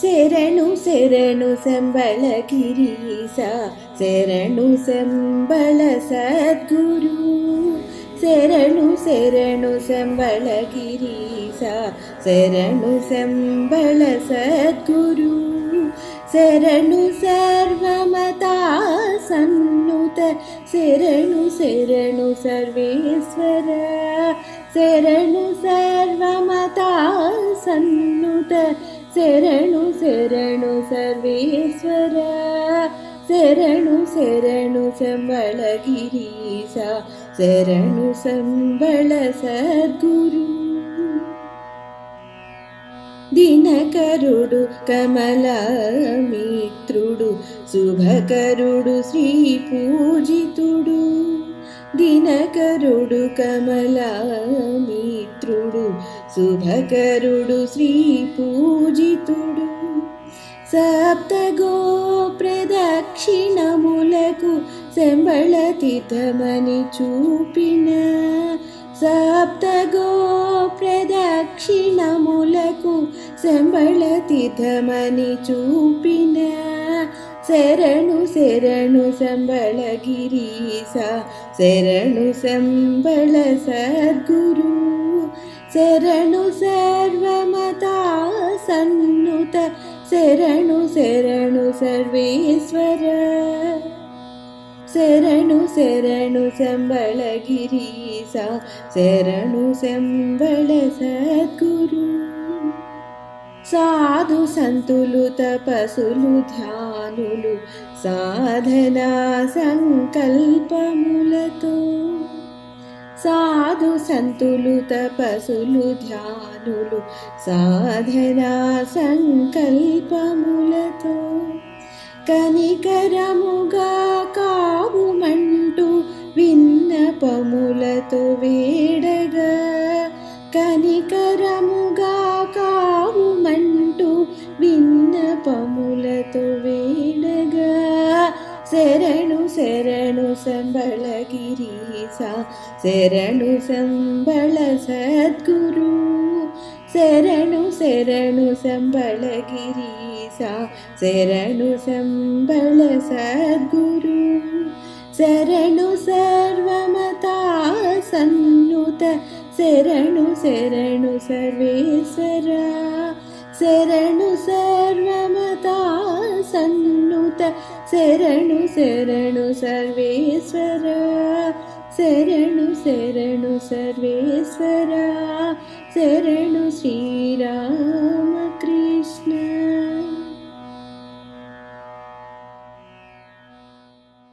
शेर शेर सम्भल गिरिसा शेर सम्भ सद्गुरु शेर शेर सम्भल गिरिसा शरणु सम्भ सद्गुरु शेर सर्वमता सन्नुत शेर शेर सर्वेश्वर शेर सर्वमता सन्नुत శరణు శరణు సర్వేశ్వర. శరణు శరణు సంబళగిరీశ శరణు సంబళ సద్గురు. దినకరుడు కమల మిత్రుడు శుభకరుడు శ్రీ పూజితుడు దినకరుడు కమల మిత్రుడు శుభకరుడు శ్రీ పూజితుడు సప్తగో ప్రదక్షిణములకు శంబళతీతమని చూపిన సప్తగో ప్రదక్షిణములకు శంబళతీతమని చూపిన శరణు శరణు సంబళ గిరీస శరణు శంబళ సద్గురు. శరణు శరణు సర్వేశ్వర. శరణు శరణు శంబళ గిరీశ శరణు శంబళ సద్గురు. సాధు సంతులు తపసులు ధ్యానులు సాధనా సంకల్పములతో సాధు సంతులు తపసులు ధ్యానులు సాధనా సంకల్పములతో కనికరముగా కావుమంటూ విన్నపములతో వేడగా కనికరముగా శరణు శరణు సంబళ గిరీశ శరణు సంబళ సద్గురు. శరణు శరణు సంబళ గిరీశ శరణు సంబళ సద్గురు. శరణు సర్వమతా సన్నుత. శరణు శరణు సర్వేశ్వర. శరణు సర్వమతా शरण शरणु सर्वेश्वरा। शरण शरणु सर्वेश्वरा। शरणु श्रीराम कृष्ण।